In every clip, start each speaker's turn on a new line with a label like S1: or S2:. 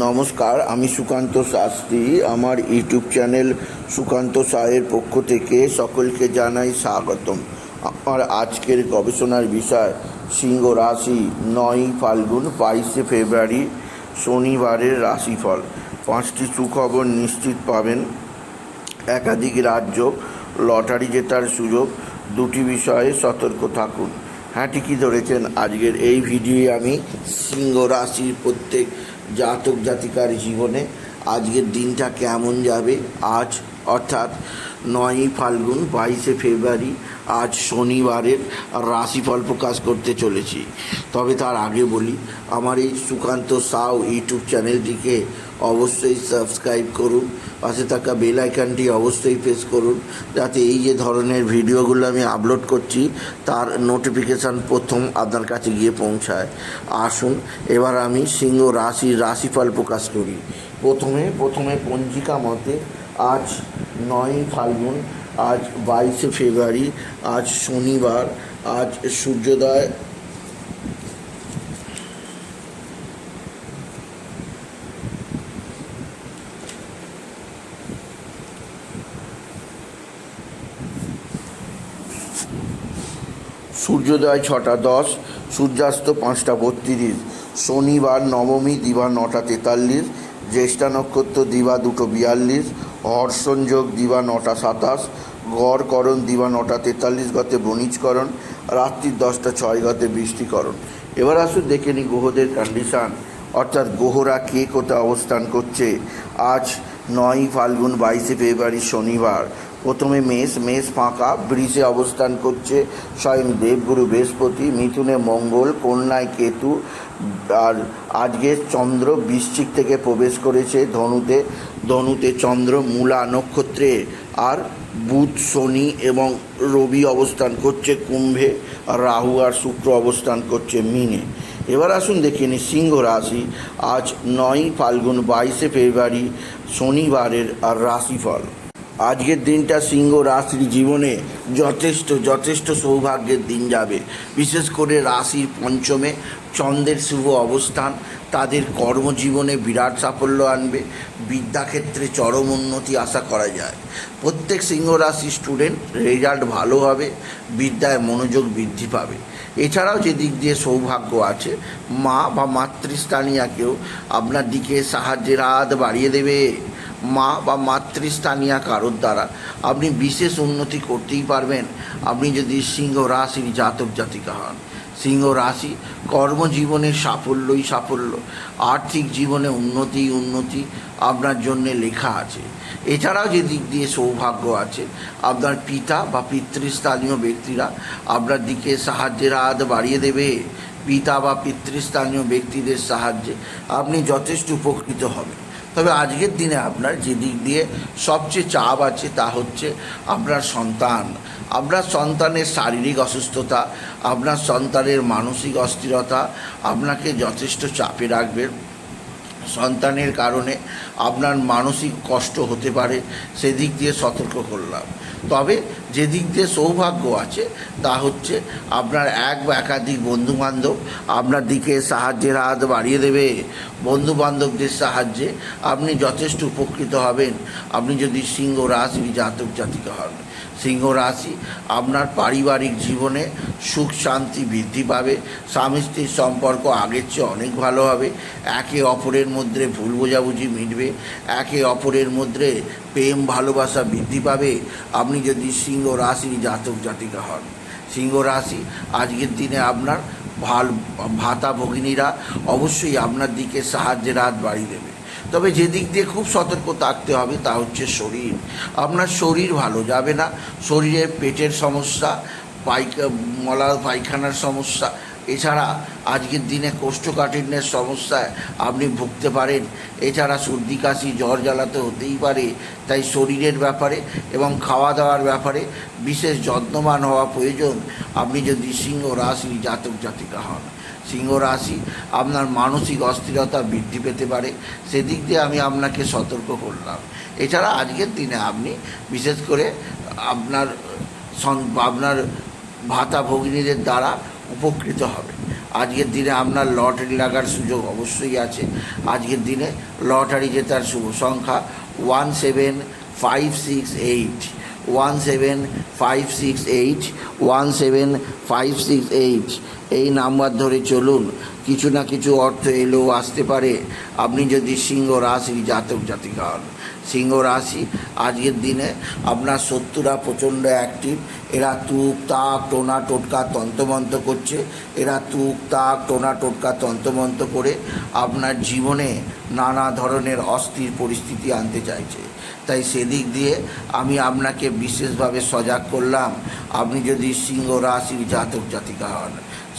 S1: নমস্কার, আমি সুকান্ত শাস্ত্রী। আমার ইউটিউব চ্যানেল সুকান্ত সাহের পক্ষ থেকে সকলকে জানাই স্বাগতম। আমার আজকের গবেষণার বিষয়, সিংহ রাশি নয় ফাল্গুন, বাইশে ফেব্রুয়ারি, শনিবারের রাশিফল। পাঁচটি সুখবর নিশ্চিত পাবেন। একাধিক রাজ্য, লটারি জেতার সুযোগ, দুটি বিষয়ে সতর্ক থাকুন। হ্যাঁ ঠিকই ধরেছেন। আজকের এই ভিডিওয়ে আমি সিংহ রাশির প্রত্যেক জাতক জাতিকার জীবনে আজকের দিনটা কেমন যাবে? আজ, অর্থাৎ নয়ই ফাল্গুন, বাইশে ফেব্রুয়ারি, আজ শনিবারের রাশিফল প্রকাশ করতে চলেছি। তবে তার আগে বলি, আমার এই সুকান্ত সাউ ইউটিউব চ্যানেলটিকে অবশ্যই সাবস্ক্রাইব করুন, পাশে থাকা বেল আইকনটি অবশ্যই প্রেস করুন, যাতে এই যে ধরনের ভিডিওগুলো আমি আপলোড করছি, তার নোটিফিকেশান প্রথম আপনার কাছে গিয়ে পৌঁছায়। আসুন, এবার আমি সিংহ রাশির রাশিফল প্রকাশ করি। প্রথমে প্রথমে পঞ্জিকা মতে আজ নয় ফাল্গুন, আজ বাইশে ফেব্রুয়ারি, আজ শনিবার, আজ সূর্যোদয় সূর্যোদয় ছটা দশ, সূর্যাস্ত পাঁচটা বত্রিশ, শনিবার নবমী দিবা নটা তেতাল্লিশ, জ্যেষ্ঠা নক্ষত্র দিবা দুটো বিয়াল্লিশ হর্ষণযোগ দিবা নটা সাতাশ গড়করণ দিবা নটা তেতাল্লিশ গতে বণিজকরণ রাত্রির দশটা ছয় গতে বৃষ্টিকরণ। এবার আসুন দেখে নিই গ্রহদের কন্ডিশান অর্থাৎ গ্রহরা কে কোথায় অবস্থান করছে? আজ নয় ফাল্গুন বাইশে ফেব্রুয়ারি শনিবার। প্রথমে মেষ মেষ ফাঁকা ব্রিজে অবস্থান করছে স্বয়ং দেবগুরু বৃহস্পতি, মিথুনে মঙ্গল, কন্যায় কেতু, আর আজকে চন্দ্র বৃশ্চিক থেকে প্রবেশ করেছে ধনুতে ধনুতে চন্দ্র মূলা নক্ষত্রে, আর বুধ, শনি এবং রবি অবস্থান করছে কুম্ভে, আর রাহু আর শুক্র অবস্থান করছে মিনে। এবার আসুন দেখে নিই সিংহ রাশি। আজ নয়, ফাল্গুন বাইশে ফেব্রুয়ারি, শনিবারের আর রাশিফল। আজকের দিনটা সিংহ রাশির জীবনে যথেষ্ট যথেষ্ট সৌভাগ্যের দিন যাবে। বিশেষ করে রাশির পঞ্চমে চন্দ্রের শুভ অবস্থান, তাদের কর্মজীবনে বিরাট সাফল্য আনবে, বিদ্যাক্ষেত্রে চরম উন্নতি আশা করা যায়। প্রত্যেক সিংহ রাশি স্টুডেন্ট রেজাল্ট ভালো হবে, বিদ্যায় মনোযোগ বৃদ্ধি পাবে। এছাড়াও যে দিক দিয়ে সৌভাগ্য আছে, মা বা মাতৃস্থানীয় কেউ আপনার দিকে সাহায্যের হাত বাড়িয়ে দেবে। মা বা মাতৃস্থানীয় কারোর দ্বারা। আপনি বিশেষ উন্নতি করতেই পারবেন। আপনি যদি সিংহ রাশির জাতক জাতিকা হন। সিংহ রাশি কর্মজীবনে সাফল্যই সাফল্য। আর্থিক জীবনে উন্নতি উন্নতি আপনার জন্য লেখা আছে। এছাড়াও যে দিক দিয়ে সৌভাগ্য আছে, আপনার পিতা বা পিতৃস্থানীয় ব্যক্তিরা আপনার দিকে সাহায্যের হাত বাড়িয়ে দেবে। পিতা বা পিতৃস্থানীয় ব্যক্তিদের সাহায্যে আপনি যথেষ্ট উপকৃত হবেন। তবে আজকের দিনে আপনার যে দিক দিয়ে সবচেয়ে চাপ আছে তা হচ্ছে আপনার সন্তান। আপনার সন্তানের শারীরিক অসুস্থতা, আপনার সন্তানের মানসিক অস্থিরতা আপনাকে যথেষ্ট চাপে রাখবে। সন্তানের কারণে আপনার মানসিক কষ্ট হতে পারে। সেদিক দিয়ে সতর্ক করলাম। তবে যে দিক দিয়ে সৌভাগ্য আছে, তা হচ্ছে আপনার এক বা একাধিক বন্ধুবান্ধব আপনার দিকে সাহায্যের হাত বাড়িয়ে দেবে। বন্ধুবান্ধবদের সাহায্যে আপনি যথেষ্ট উপকৃত হবেন। আপনি যদি সিংহ রাশি জাতক জাতিকা হন, সিংহ রাশি আপনার পারিবারিক জীবনে সুখ শান্তি বৃদ্ধি পাবে, স্বামী স্ত্রীর সম্পর্ক আগের চেয়ে অনেক ভালো হবে। একে অপরের মধ্যে ভুল বোঝাবুঝি মিটবে, একে অপরের মধ্যে প্রেম, ভালোবাসা বৃদ্ধি পাবে। আপনি যদি সিংহ রাশির জাতক জাতিকা হন, সিংহ রাশি আজকের দিনে আপনার ভালো ভাতা ভগিনীরা অবশ্যই আপনার দিকে সাহায্যের হাত বাড়িয়ে দেবে। তবে যে দিক দিয়ে খুব সতর্ক থাকতে হবে তা হচ্ছে শরীর। আপনার শরীর ভালো যাবে না, শরীরে পেটের সমস্যা পাইকা মলা পায়খানার সমস্যা। এছাড়া আজকের দিনে কোষ্ঠকাঠিন্যের সমস্যায় আপনি ভুগতে পারেন। এছাড়া সর্দি, কাশি, জ্বর জ্বালাতে হতেই পারে। তাই শরীরের ব্যাপারে এবং খাওয়া দাওয়ার ব্যাপারে বিশেষ যত্নবান হওয়া প্রয়োজন। আপনি যদি সিংহ রাশি জাতক, জাতিকা হন, সিংহ রাশি আপনার মানসিক অস্থিরতা বৃদ্ধি পেতে পারে। সেদিক দিয়ে আমি আপনাকে সতর্ক করলাম। এছাড়া আজকের দিনে আপনি বিশেষ করে আপনার আপনার ভাতা ভগিনীদের দ্বারা উপকৃত হবে। আজকের দিনে আপনার লটারি লাগার সুযোগ অবশ্যই আছে। আজকের দিনে লটারি জেতার শুভ সংখ্যা one seven five six eight one seven five six eight one seven five six eight এই নাম্বার ধরে চলুন, কিছু না কিছু অর্থ এলেও আসতে পারে। আপনি যদি সিংহ রাশির জাতক জাতিকা হন সিংহ রাশি, আজকের দিনে আপনার শত্রুরা প্রচণ্ড অ্যাক্টিভ এরা তুক, তাক, টোনা, টোটকা তন্তমন্ত করছে। এরা তুক, তাক, টোনা, টোটকা তন্তমন্ত করে আপনার জীবনে নানা ধরনের অস্থির পরিস্থিতি আনতে চাইছে। তাই সেদিক দিয়ে আমি আপনাকে বিশেষভাবে সজাগ করলাম, আপনি যদি সিংহ রাশির জাতক জাতিকা হন।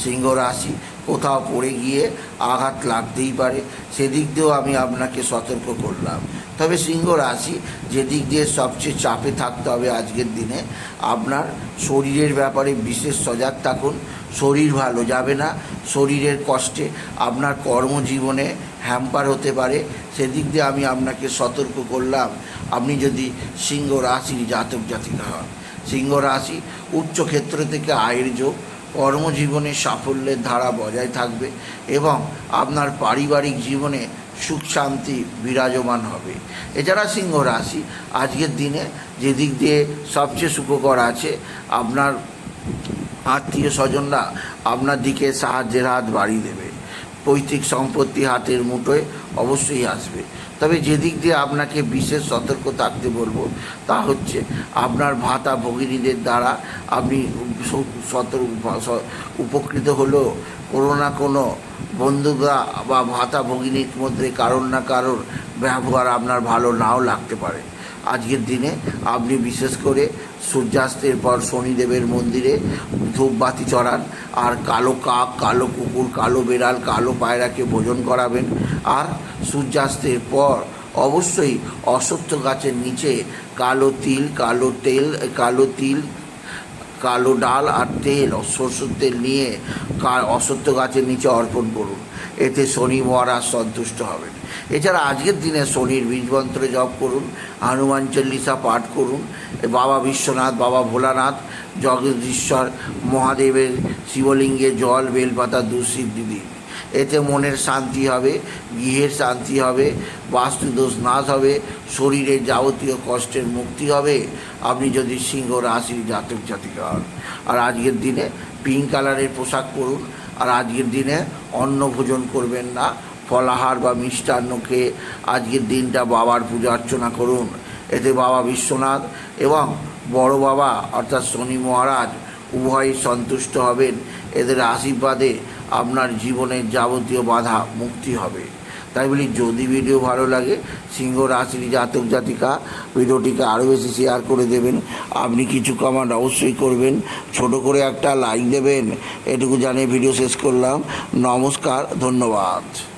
S1: সিংহ রাশি কোথাও পড়ে গিয়ে আঘাত লাগতেই পারে, সেদিক দিয়েও আমি আপনাকে সতর্ক করলাম। তবে সিংহ রাশি যেদিক দিয়ে সবচেয়ে চাপে থাকতে হবে আজকের দিনে, আপনার শরীরের ব্যাপারে বিশেষ সজাগ থাকুন। শরীর ভালো যাবে না। শরীরের কষ্টে আপনার কর্মজীবনে হ্যাম্পার হতে পারে। সেদিক দিয়ে আমি আপনাকে সতর্ক করলাম, আপনি যদি সিংহ রাশির জাতক জাতিকা হন। সিংহ রাশি উচ্চ ক্ষেত্র থেকে আয়ের যোগ, কর্মজীবনে সাফল্যের ধারা বজায় থাকবে এবং আপনার পারিবারিক জীবনে সুখ শান্তি বিরাজমান হবে। এছাড়া সিংহ রাশি, আজকের দিনে যেদিক দিয়ে সবচেয়ে সুখকর আছে, আপনার আত্মীয় স্বজনরা আপনার দিকে সাহায্যের হাত বাড়িয়ে দেবে। পৈতৃক সম্পত্তি হাতের মুঠোয় অবশ্যই আসবে। তবে যেদিক দিয়ে আপনাকে বিশেষ সতর্ক থাকতে বলব, তা হচ্ছে আপনার ভাতা ভগিনীদের দ্বারা আপনি সতর্ক উপকৃত হলেও কোনো না কোনো বন্ধুরা বা ভাতা ভগিনীর মধ্যে কারোর না কারোর ব্যবহার আপনার ভালো নাও লাগতে পারে। আজকের দিনে আপনি বিশেষ করে সূর্যাস্তের পর শনিদেবের মন্দিরে ধূপবাতি চড়ান আর কালো কাক, কালো কুকুর, কালো বেড়াল, কালো পায়রাকে ভোজন করাবেন। আর সূর্যাস্তের পর অবশ্যই অসত্য গাছের নিচে কালো তিল, কালো তেল, কালো তিল কালো ডাল আর তেল সরষের তেল নিয়ে অসত্য গাছের নিচে অর্পণ করুন। এতে শনি মহারাজ সন্তুষ্ট হবেন। এছাড়া আজকের দিনে শনির বীজমন্ত্র জপ করুন, হনুমান চল্লিশা পাঠ করুন বাবা বিশ্বনাথ, বাবা ভোলানাথ, জগদীশ্বর, মহাদেবের শিবলিঙ্গে জল, বেলপাতা দুঃসিদ্ধি দিন। এতে মনের শান্তি হবে, গৃহের শান্তি হবে, বাস্তুদোষ নাশ হবে, শরীরের যাবতীয় কষ্টের মুক্তি হবে। আপনি যদি সিংহ রাশির জাতক জাতিকা হন, আর আজকের দিনে পিঙ্ক কালারের পোশাক পরুন, আর আজকের দিনে অন্ন ভোজন করবেন না, ফলাহার বা মিষ্টান্ন খেয়ে আজকের দিনটা বাবার পূজা অর্চনা করুন। এতে বাবা বিশ্বনাথ এবং বড় বাবা অর্থাৎ শনি মহারাজ উভয়ই সন্তুষ্ট হবেন। এদের আশীর্বাদে আপনার জীবনের যাবতীয় বাধা মুক্তি হবে। তাই বলি, যদি ভিডিও ভালো লাগে, সিংহ রাশির জাতক জাতিকা, ভিডিওটিকে আরও বেশি শেয়ার করে দেবেন। আপনি কিছু কামান্ড অবশ্যই করবেন। ছোট করে একটা লাইক দেবেন। এটুকু জানিয়ে ভিডিও শেষ করলাম। নমস্কার, ধন্যবাদ।